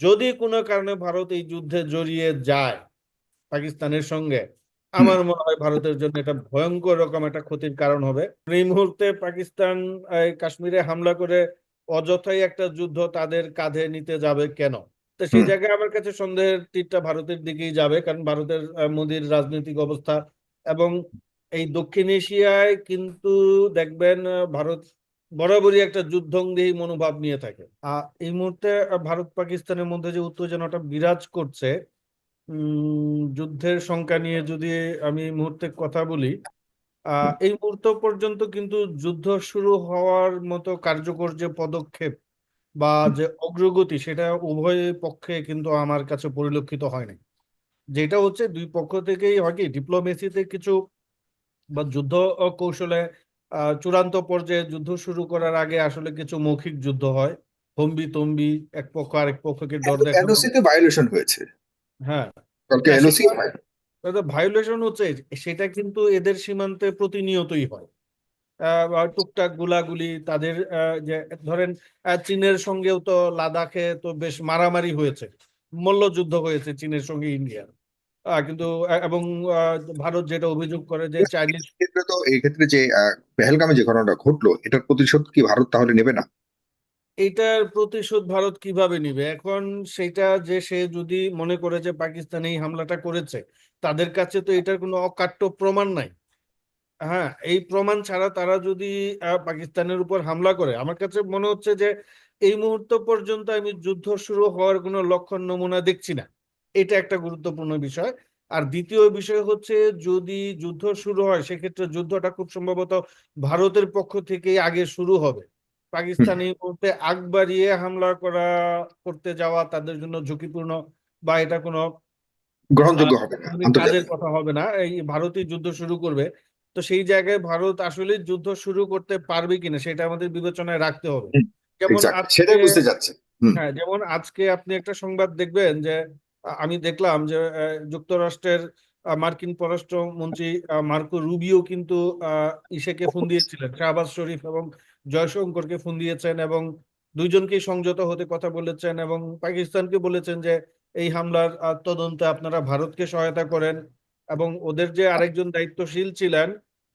যদি কোনো কারণে ভারত এই যুদ্ধে জড়িয়ে যায় পাকিস্তানের সঙ্গে আমার মনে হয় ভারতের জন্য এটা ভয়ঙ্কর রকম একটা ক্ষতির কারণ হবে। এই মুহূর্তে পাকিস্তান কাশ্মীরে হামলা করে অযথাই একটা যুদ্ধ তাদের কাঁধে নিতে যাবে কেন? তো সেই জায়গায় আমার কাছে সন্দেহের তীরটা ভারতের দিকেই যাবে কারণ ভারতের মোদির রাজনৈতিক অবস্থা এবং এই দক্ষিণ এশিয়ায় কিন্তু দেখবেন ভারত বরাবরই একটা যুদ্ধংদেহী মনোভাব নিয়ে থাকে। আহ এই মুহূর্তে ভারত পাকিস্তানের মধ্যে যে উত্তেজনাটা বিরাজ করছে যুদ্ধের সংখ্যা নিয়ে যদি আমি এই মুহূর্তে কথা বলি এই মুহূর্ত পর্যন্ত কিন্তু যুদ্ধ শুরু হওয়ার মতো কার্যকর যে পদক্ষেপ বা যে অগ্রগতি, সেটা উভয় পক্ষে কিন্তু আমার কাছে পরিলক্ষিত হয় নাই। যেটা হচ্ছে দুই পক্ষ থেকেই হয় কি ডিপ্লোমেসিতে কিছু বা যুদ্ধ কৌশলে চূড়ান্ত পর্যায়ে যুদ্ধ শুরু করার আগে আসলে কিছু মৌখিক যুদ্ধ হয়। হম্বি তম্বি এক পক্ষ আরেক পক্ষকে ডর দেখানো। ভায়োলেশন হয়েছে। হ্যাঁ। কালকে এনওসি সেটা ভায়োলেশন হচ্ছে সেটা কিন্তু এদের সীমান্তে প্রতিনিয়তই হয়। টুকটাক গুলাগুলি তাদের যে ধরেন চীনের সঙ্গেও তো লাদাখে তো বেশ মারামারি হয়েছে। মল্লযুদ্ধ হয়েছে চীনের সঙ্গে ইন্ডিয়ার। কিন্তু এবং ভারত যেটা অভিযোগ করে যে চাইনিজ ক্ষেত্রে তো এই ক্ষেত্রে যে পেহেলগামে যে ঘটনাটা ঘটলো এটার প্রতিশোধ কি ভারত তাহলে নেবে না? এটার প্রতিশোধ ভারত কীভাবে নিবে? এখন সেটা যে সে যদি মনে করে যে পাকিস্তান এই হামলাটা করেছে তাদের কাছে তো এটার কোনো অকাট্য প্রমাণ নাই। হ্যাঁ এই প্রমাণ ছাড়া তারা যদি পাকিস্তানের উপর হামলা করে আমার কাছে মনে হচ্ছে যে এই মুহূর্ত পর্যন্ত আমি যুদ্ধ শুরু হওয়ার কোনো লক্ষণ নমুনা দেখছি না। এটা একটা গুরুত্বপূর্ণ বিষয়। আর দ্বিতীয় বিষয় হচ্ছে যদি যুদ্ধ শুরু হয় সেক্ষেত্রে যুদ্ধটা খুব সম্ভবত ভারতের পক্ষ থেকেই আগে শুরু হবে। পাকিস্তান মুহূর্তে আগ বাড়িয়ে হামলা করা করতে যাওয়া তাদের জন্য ঝুঁকিপূর্ণ বা এটা কোনো গ্রহণযোগ্য হবে না কাজের কথা হবে না। এই ভারতই যুদ্ধ শুরু করবে। তো সেই জায়গায় ভারত আসলে যুদ্ধ শুরু করতে পারবে কিনা সেটা আমাদের বিবেচনায় রাখতে হবে। যেমন সেটাই বুঝতে যাচ্ছে হ্যাঁ যেমন আজকে আপনি একটা সংবাদ দেখবেন যে আমি দেখলাম যে যুক্তরাষ্ট্রের মার্কিন পররাষ্ট্রমন্ত্রী মার্কো রুবিও কিন্তু আহ, ইসেকে ফোন দিয়েছিলেন শাহবাজ শরীফ এবং জয়শঙ্করকে ফোন দিয়েছেন এবং দুইজনকেই সংযত হতে কথা বলেছেন এবং পাকিস্তানকে বলেছেন যে এই হামলার তদন্তে আপনারা ভারতকে সহায়তা করেন এবং ওদের যে আরেকজন দায়িত্বশীল ছিলেন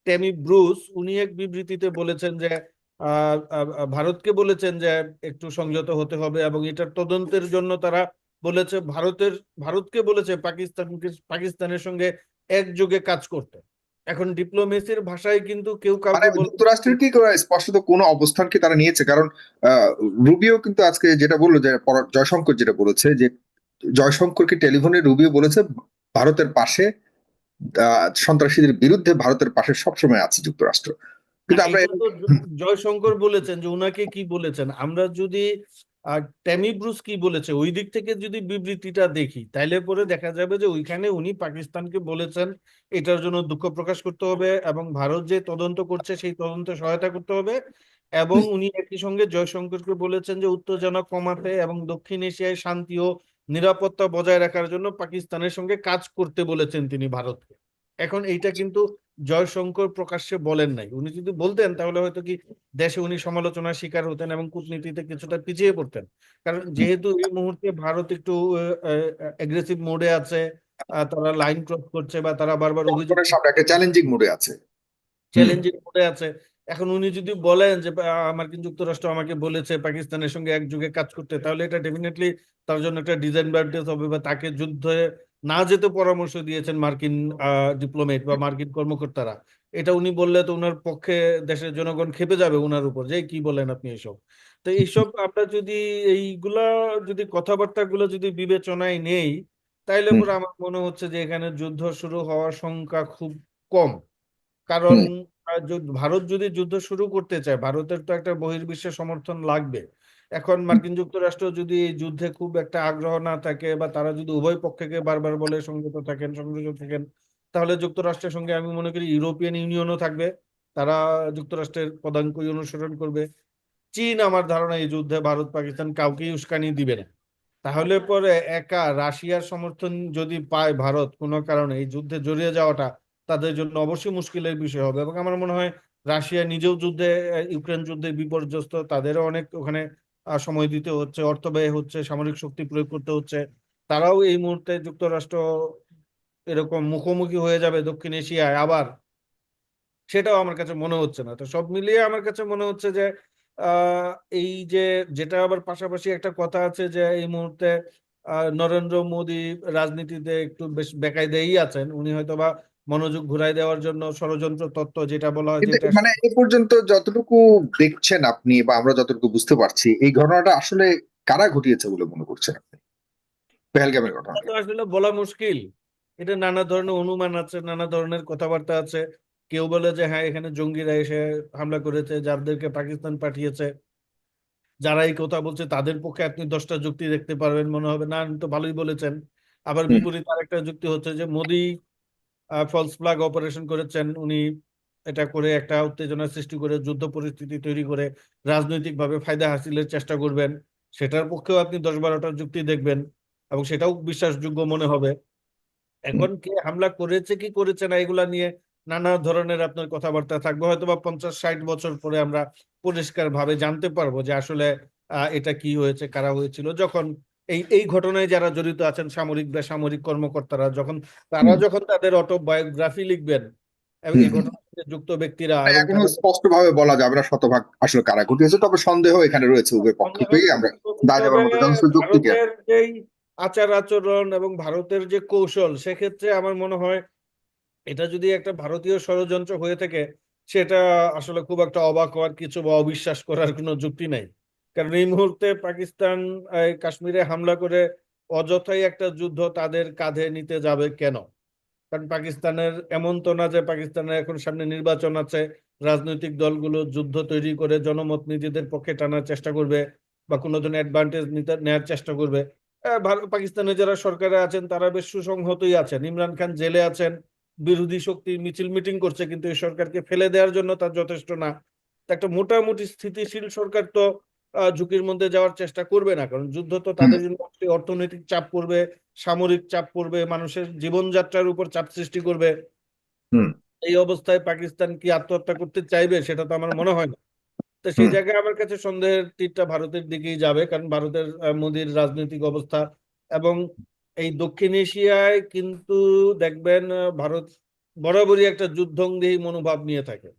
টেমি ব্রুস উনি এক বিবৃতিতে বলেছেন যে ভারতকে বলেছেন যে একটু সংযত হতে হবে এবং এটার তদন্তের জন্য তারা বলেছে ভারতের ভারতকে বলেছে পাকিস্তানকে পাকিস্তানের সঙ্গে একযোগে কাজ করতে। এখন ডিপ্লোমেসির ভাষায় কিন্তু কেউ মানে কাউকে যুক্তরাষ্ট্রের কি স্পষ্টত কোনো অবস্থান কি তারা নিয়েছে? কারণ আহ, রুবিও কিন্তু আজকে যেটা বলল যে জয়শঙ্কর যেটা বলেছে যে জয়শঙ্করকে টেলিফোনে রুবিও বলেছে ভারতের পাশে আহ, সন্ত্রাসীদের বিরুদ্ধে ভারতের পাশে সবসময় আছে যুক্তরাষ্ট্র। কিন্তু আমরা তো জ- জয়শঙ্কর বলেছেন যে উনাকে কি বলেছেন? আমরা যদি আর ট্যামি ব্রুস কি বলেছে? ওই দিক থেকে যদি বিবৃতিটা দেখি তাইলে পরে দেখা যাবে যে ওইখানে উনি পাকিস্তানকে বলেছেন এটার জন্য দুঃখ প্রকাশ করতে হবে এবং ভারত যে তদন্ত করছে সেই তদন্তে সহায়তা করতে হবে। এবং উনি একই সঙ্গে জয়শঙ্করকে বলেছেন যে উত্তেজনা কমাতে এবং দক্ষিণ এশিয়ায় শান্তি ও নিরাপত্তা বজায় রাখার জন্য পাকিস্তানের সঙ্গে কাজ করতে বলেছেন তিনি ভারতকে। এখন এইটা কিন্তু জয়শঙ্কর প্রকাশ্যে বলেন নাই। উনি যদি বলতেন তাহলে হয়তো কি দেশে উনি সমালোচনার শিকার হতেন এবং কূটনীতিতে কিছুটা পিছিয়ে পড়তেন। কারণ যেহেতু এই মুহূর্তে ভারত একটু এগ্রেসিভ মোডে আছে তারা লাইন ক্রস করছে বা তারা বারবার অভিযোগ একটা চ্যালেঞ্জিং মোডে আছে। চ্যালেঞ্জিং মোডে আছে। এখন উনি যদি বলেন যে মার্কিন যুক্তরাষ্ট্র আমাকে বলেছে পাকিস্তানের সঙ্গে একযোগে কাজ করতে তাহলে এটা ডেফিনেটলি তার জন্য একটা ডিসঅ্যাডভান্টেজ হবে বা তাকে যুদ্ধে না যেতে পরামর্শ দিয়েছেন মার্কিন ডিপ্লোমেট বা মার্কিন কর্মকর্তারা। এটা উনি বললে তো উনার পক্ষে দেশের জনগণ খেপে যাবে উনার উপর যে কি বলেন আপনি এসব? তো এইসব আমরা যদি এইগুলা যদি কথাবার্তা গুলো যদি বিবেচনায় নেই তাইলে পরে আমার মনে হচ্ছে যে এখানে যুদ্ধ শুরু হওয়ার সংখ্যা খুব কম। কারণ ভারত যদি যুদ্ধ শুরু করতে চায় ভারতের তো একটা বহির্বিশ্বের সমর্থন লাগবে। এখন মার্কিন যুক্তরাষ্ট্র যদি যুদ্ধে খুব একটা আগ্রহ না থাকে বা তারা যদি উভয় পক্ষকে বারবার বলে সংযত থাকেন সংযত থাকেন, তাহলে যুক্তরাষ্ট্রের সঙ্গে আমি মনে করি ইউরোপিয়ান ইউনিয়নও থাকবে। তারা যুক্তরাষ্ট্রের পদাঙ্কই অনুসরণ করবে। চীন আমার ধারণা এই যুদ্ধে ভারত, পাকিস্তান কাউকেই উস্কানি দিবে না। তাহলে পরে একা রাশিয়ার সমর্থন যদি পায় ভারত, কোনো কারণে এই যুদ্ধে জড়িয়ে যাওয়াটা তাদের জন্য অবশ্যই মুশকিলের বিষয় হবে। এবং আমার মনে হয় রাশিয়া নিজেও যুদ্ধে, ইউক্রেন যুদ্ধে বিপর্যস্ত, তাদেরও অনেক ওখানে সময় দিতে হচ্ছে, অর্থ ব্যয় হচ্ছে, সামরিক শক্তি প্রয়োগ করতে হচ্ছে। তারাও এই মুহূর্তে যুক্তরাষ্ট্র এরকম মুখোমুখি হয়ে যাবে দক্ষিণ এশিয়ায় আবার। সেটাও আমার কাছে মনে হচ্ছে না। তো সব মিলিয়ে আমার কাছে মনে হচ্ছে যে এই যে, যেটা আবার পাশাপাশি একটা কথা আছে যে, এই মুহূর্তে নরেন্দ্র মোদী রাজনীতিতে একটু বেশ বেকায়দাই আছেন। উনি হয়তোবা মনোযোগ ঘুরাই দেওয়ার জন্য ষড়যন্ত্র তত্ত্ব যেটা বলা হয় যেটা মানে এ পর্যন্ত যতটুকু দেখছেন আপনি বা আমরা যতটুকু বুঝতে পারছি এই ঘটনাটা আসলে কারা ঘটিয়েছে বলে মনে করছেন আপনি? পেহেলগামের ঘটনা। আসলে বলা মুশকিল। এটা নানা ধরনের অনুমান আছে নানা ধরনের কথাবার্তা আছে। কেউ বলে যে হ্যাঁ এখানে জঙ্গিরা এসে হামলা করেছে যাদেরকে পাকিস্তান পাঠিয়েছে। যারা এই কথা বলছে তাদের পক্ষে আপনি দশটা যুক্তি দেখতে পারবেন মনে হবে। না আপনি তো ভালোই বলেছেন। আবার বিপরীত আরেকটা যুক্তি হচ্ছে যে মোদি ফলস ফ্ল্যাগ অপারেশন করেছেন। উনি এটা করে একটা উত্তেজনা সৃষ্টি করে যুদ্ধ পরিস্থিতি তৈরি করে রাজনৈতিকভাবে ফায়দা হাসিলের চেষ্টা করবেন। সেটার পক্ষেও আপনি দশ বারোটা যুক্তি দেখবেন এবং সেটাও বিশ্বাসযোগ্য মনে হবে। এখন কে হামলা করেছে, কি করেছে না, এগুলা নিয়ে নানা ধরনের আপনার কথাবার্তা থাকবে। হয়তো বা পঞ্চাশ, ষাট বছর পরে আমরা পরিষ্কার ভাবে জানতে পারব যে আসলে এটা কি হয়েছে, কারা হয়েছিল। যখন এই এই ঘটনায় যারা জড়িত আছেন সামরিক বেসামরিক কর্মকর্তারা যখন তারা যখন তাদের অটোবায়োগ্রাফি লিখবেন এবং এই সাথে যুক্ত ব্যক্তিরা মানে এখনও তাদের- স্পষ্ট ভাবে বলা যাবে না শতভাগ আসলে কারা ঘটিয়েছে তবে সন্দেহ এখানে রয়েছে উভয় পক্ষকেই আমরা দেওয়ার মতো যথেষ্ট যুক্তি যেই আচার আচরণ এবং ভারতের যে কৌশল সেক্ষেত্রে আমার মনে হয় এটা যদি একটা ভারতীয় ষড়যন্ত্র হয়ে থাকে সেটা আসলে খুব একটা অবাক হওয়ার কিছু বা অবিশ্বাস করার কোনো যুক্তি নাই। কারণ এই মুহূর্তে পাকিস্তান কাশ্মীরে হামলা করে অযথাই একটা যুদ্ধ তাদের কাঁধে নিতে যাবে কেন? কারণ পাকিস্তানের এমন তো না যে পাকিস্তানের এখন সামনে নির্বাচন আছে, রাজনৈতিক দলগুলো যুদ্ধ তৈরি করে জনমত নিজেদের পক্ষে টানার চেষ্টা করবে বা কোনো ধরনের অ্যাডভান্টেজ নিতে নেওয়ার চেষ্টা করবে। পাকিস্তানে যারা সরকারে আছেন তারা বেশ সুসংহতই আছেন। ইমরান খান জেলে আছেন, বিরোধী শক্তি মিছিল মিটিং করছে, কিন্তু এই সরকারকে ফেলে দেওয়ার জন্য তার যথেষ্ট না। একটা মোটামুটি স্থিতিশীল সরকার তো ঝুঁকির মধ্যে যাওয়ার চেষ্টা করবে না। কারণ যুদ্ধ তো তাদের জন্য অর্থনৈতিক চাপ পড়বে সামরিক চাপ পড়বে মানুষের জীবনযাত্রার উপর চাপ সৃষ্টি করবে। এই অবস্থায় পাকিস্তান কি আত্মহত্যা করতে চাইবে সেটা তো আমার মনে হয় না। তো সেই জায়গায় আমার কাছে সন্দেহের তীরটা ভারতের দিকেই যাবে কারণ ভারতের মোদির রাজনৈতিক অবস্থা এবং এই দক্ষিণ এশিয়ায় কিন্তু দেখবেন ভারত বরাবরই একটা যুদ্ধংদেহী মনোভাব নিয়ে থাকে।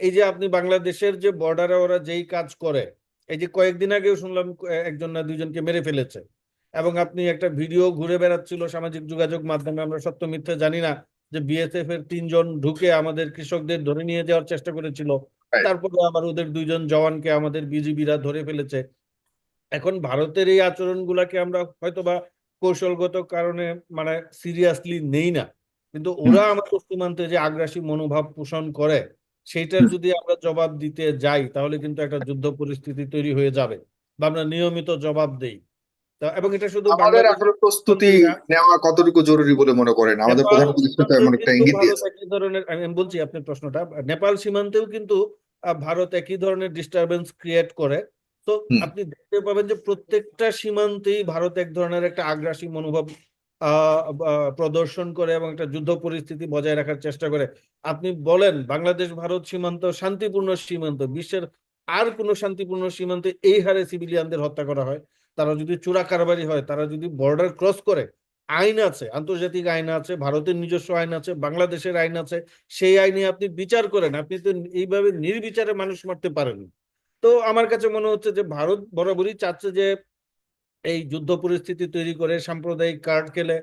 এই যে আপনি বাংলাদেশের যে বর্ডারে ওরা যেই কাজ করে এই যে কয়েকদিন আগেও শুনলাম একজন না দুইজনকে মেরে ফেলেছে। এবং আপনি একটা ভিডিও ঘুরে বেড়াচ্ছিল সামাজিক যোগাযোগ মাধ্যমে আমরা সত্য মিথ্যে জানি না যে বিএসএফ এর তিনজন ঢুকে আমাদের কৃষকদের ধরে নিয়ে যাওয়ার চেষ্টা করেছিল. তারপরে আবার ওদের দুইজন জওয়ানকে আমাদের বিজিবিরা ধরে ফেলেছে। এখন ভারতের এই আচরণগুলাকে আমরা হয়তোবা কৌশলগত কারণে মানে সিরিয়াসলি নেই না। কিন্তু ওরা আমাদের সীমান্তে যে আগ্রাসী মনোভাব পোষণ করে। সেইটার যদি আমরা জবাব দিতে যাই তাহলে কিন্তু একটা যুদ্ধ পরিস্থিতি তৈরি হয়ে যাবে বা আমরা নিয়মিত জবাব দেই। এবং এটা শুধু আমাদের আসলে প্রস্তুতি নেওয়া কতটুকু জরুরি বলে মনে করেন? আমাদের নেপাল প্রধান উপদেষ্টা এমন একটা ইঙ্গিত দিয়েছে। একই ধরনের আমি বলছি আপনার প্রশ্নটা নেপাল সীমান্তেও কিন্তু ভারত একই ধরনের ডিস্টারবেন্স ক্রিয়েট করে। তো আপনি দেখতে পাবেন যে প্রত্যেকটা সীমান্তেই ভারত এক ধরনের একটা আগ্রাসী মনোভাব প্রদর্শন করে এবং একটা যুদ্ধ পরিস্থিতি বজায় রাখার চেষ্টা করে। আপনি বলেন, বাংলাদেশ, ভারত সীমান্ত শান্তিপূর্ণ সীমান্ত, বিশ্বের আর কোনো শান্তিপূর্ণ সীমান্তে এই হারে সিভিলিয়ানদের হত্যা করা হয়? তারা যদি চোরা কারবারি হয়, তারা যদি বর্ডার ক্রস করে, আইন আছে, আন্তর্জাতিক আইন আছে, ভারতের নিজস্ব আইন আছে, বাংলাদেশের আইন আছে, সেই আইনে আপনি বিচার করেন, আপনি তো এইভাবে নির্বিচারে মানুষ মারতে পারেন তো আমার কাছে মনে হচ্ছে যে ভারত বরাবরই চাচ্ছে যে এই যুদ্ধ পরিস্থিতি তৈরি করে সাম্প্রদায়িক কার্ড খেলে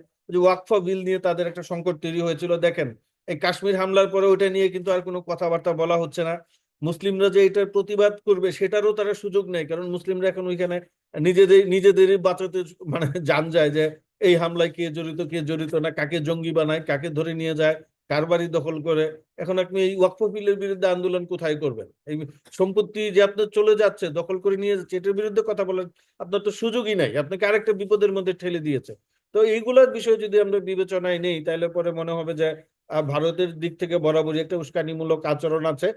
ওয়াকফা বিল নিয়ে তাদের একটা সংকট তৈরি হয়েছিল, দেখেন। এই কাশ্মীর হামলার পরে ওইটা নিয়ে কিন্তু আর কোনো কথাবার্তা বলা হচ্ছে না। মুসলিমরা যে এটার প্রতিবাদ করবে সেটারও তারা সুযোগ নেই, কারণ মুসলিমরা এখন ওইখানে নিজেদের, নিজেদেরই বাঁচাতে মানে জান যায় যে, এই হামলায় কে জড়িত কে জড়িত না, কাকে জঙ্গি বানায়, কাকে ধরে নিয়ে যায় কার বাড়ি দখল করে। এখন আপনি এই ওয়াকফ বিলের বিরুদ্ধে আন্দোলন কোথায় করবেন? এই সম্পত্তি যে আপনার চলে যাচ্ছে দখল করে নিয়ে যাচ্ছে এটার বিরুদ্ধে কথা বলার আপনার তো সুযোগই নাই। আপনাকে আরেকটা বিপদের মধ্যে ঠেলে দিয়েছে। তো এইগুলোর বিষয়ে যদি আমরা বিবেচনায় নেই তাহলে পরে মনে হবে যে আহ, ভারতের দিক থেকে বরাবরই একটা উস্কানিমূলক আচরণ আছে।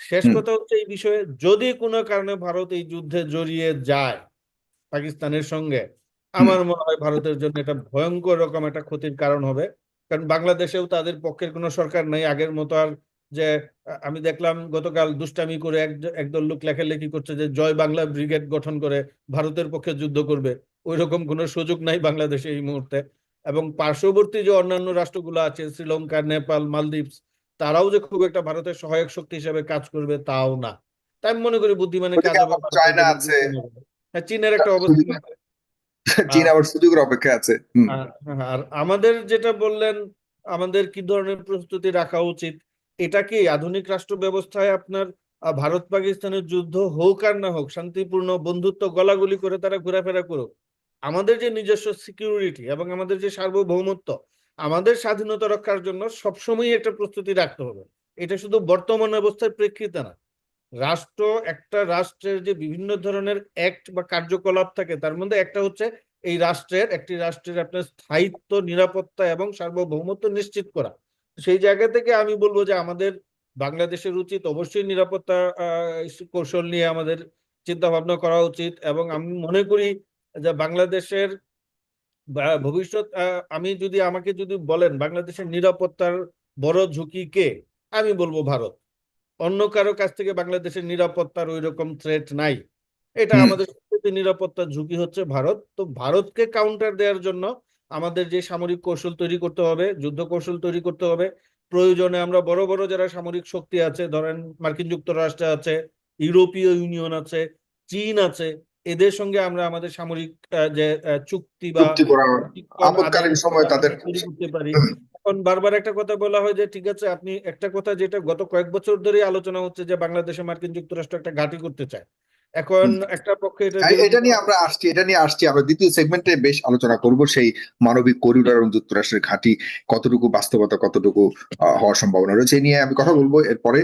শেষ কথা হচ্ছে এই বিষয়ে যদি কোনো কারণে ভারত এই যুদ্ধে জড়িয়ে যায় পাকিস্তানের সঙ্গে আমার মনে হয় ভারতের জন্য এটা ভয়ঙ্কর রকম একটা ক্ষতির কারণ হবে। কারণ বাংলাদেশেও তাদের পক্ষের কোনো সরকার নেই। আগের মতো আর যে আমি দেখলাম গতকাল দুষ্টামি করে এক একদল লোক লেখালেখি করছে যে জয় বাংলা ব্রিগেড গঠন করে ভারতের পক্ষে যুদ্ধ করবে। ওই রকম কোনো সুযোগ নাই বাংলাদেশে এই মুহূর্তে। এবং পার্শ্ববর্তী যে অন্যান্য রাষ্ট্রগুলো আছে শ্রীলঙ্কা নেপাল মালদ্বীপস তারাও যে খুব একটা ভারতের সহায়ক শক্তি হিসেবে কাজ করবে তাও না। তাই আমি মনে করি বুদ্ধিমানের কাজ হবে চায়না আছে। হ্যাঁ, চীনের একটা অবস্থান আছে চীন আবার সুযোগের অপেক্ষা আছে। আর আমাদের যেটা বললেন আমাদের কি ধরনের প্রস্তুতি রাখা উচিত? এটা কি আধুনিক রাষ্ট্র ব্যবস্থায় আপনার ভারত পাকিস্তানের যুদ্ধ হোক আর না হোক শান্তিপূর্ণ বন্ধুত্ব গলাগুলি করে তারা ঘোরাফেরা করুক আমাদের যে নিজস্ব সিকিউরিটি এবং আমাদের যে সার্বভৌমত্ব আমাদের স্বাধীনতা রক্ষার জন্য সবসময় একটা প্রস্তুতি রাখতে হবে। এটা শুধু বর্তমান অবস্থার প্রেক্ষিতে না রাষ্ট্র একটা রাষ্ট্রের যে বিভিন্ন ধরনের অ্যাক্ট বা কার্যকলাপ থাকে, তার মধ্যে একটা হচ্ছে এই রাষ্ট্রের, একটি রাষ্ট্রের আপনার স্থায়িত্ব, নিরাপত্তা এবং সার্বভৌমত্ব নিশ্চিত করা। সেই জায়গা থেকে আমি বলব যে আমাদের বাংলাদেশের উচিত অবশ্যই নিরাপত্তা কৌশল নিয়ে আমাদের চিন্তা ভাবনা করা উচিত এবং আমি মনে করি যে বাংলাদেশের ভবিষ্যৎ আমি যদি আমাকে যদি বলেন বাংলাদেশের নিরাপত্তার বড় ঝুঁকি কে? আমি বলব ভারত। অন্য কারও কাছ থেকে বাংলাদেশের নিরাপত্তার ওই রকম থ্রেট নাই। এটা আমাদের সবচেয়ে নিরাপত্তার ঝুঁকি হচ্ছে ভারত। তো ভারতকে কাউন্টার দেওয়ার জন্য আমাদের যে সামরিক কৌশল তৈরি করতে হবে যুদ্ধ কৌশল তৈরি করতে হবে প্রয়োজনে আমরা বড় বড় যারা সামরিক শক্তি আছে ধরেন মার্কিন যুক্তরাষ্ট্র আছে ইউরোপীয় ইউনিয়ন আছে চীন আছে এদের সঙ্গে আমরা আমাদের সামরিক যে চুক্তি বা আদান সময় তাদের করতে পারি। এখন বারবার একটা কথা বলা হয় যে ঠিক আছে আপনি একটা কথা যেটা গত কয়েক বছর ধরে আলোচনা হচ্ছে যে বাংলাদেশে মার্কিন যুক্তরাষ্ট্র একটা ঘাঁটি করতে চায়। এখন একটা পক্ষে এটা নিয়ে আমরা আসছি এটা নিয়ে আসছি। আমরা দ্বিতীয় সেগমেন্টে বেশ আলোচনা করব সেই মানবিক করিডোর এবং যুক্তরাষ্ট্রের ঘাঁটি কতটুকু বাস্তবতা কতটুকু হওয়ার সম্ভাবনা রয়েছে এই নিয়ে আমি কথা বলব। এরপরে